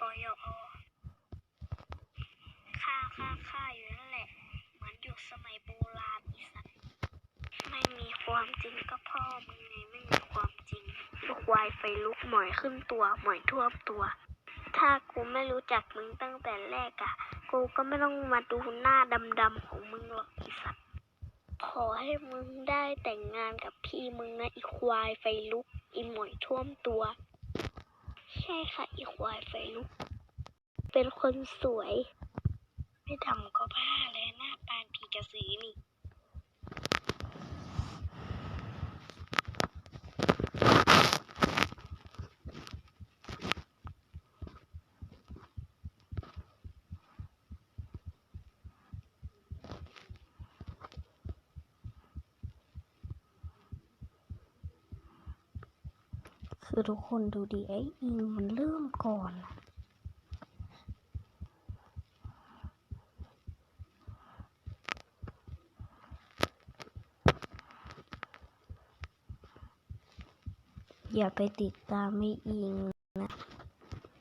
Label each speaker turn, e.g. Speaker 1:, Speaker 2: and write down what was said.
Speaker 1: ปยอฆ่าฆ่าฆ่าอยู่นั่นแหละ เหมือนอยู่สมัยโบราณอีสัตว์ไม่มีความจริงก็พ่อมึงไงไม่มีความจริง ลูกวายไฟลุกหมอยขึ้นตัวหมอยท่วมตัว ถ้ากูไม่รู้จักมึงตั้งแต่แรกอะ่ะ กูก็ไม่ต้องมาดูหน้าดำๆของมึงหรอกอีสัตว์ขอให้มึงได้แต่งงานกับพี่มึงนะอีควายไฟลุกอีหมอยท่วมตัว ใช่ค่ะ อีควายไฟลุก เป็นคนสวย ไม่ทำก็บ้าเลยหน้าตาผีกระสือนี่
Speaker 2: คือทุกคนดูดีไอ้อิงมันเริ่มก่อนอะอย่าไปติดตามไม่อิงนะ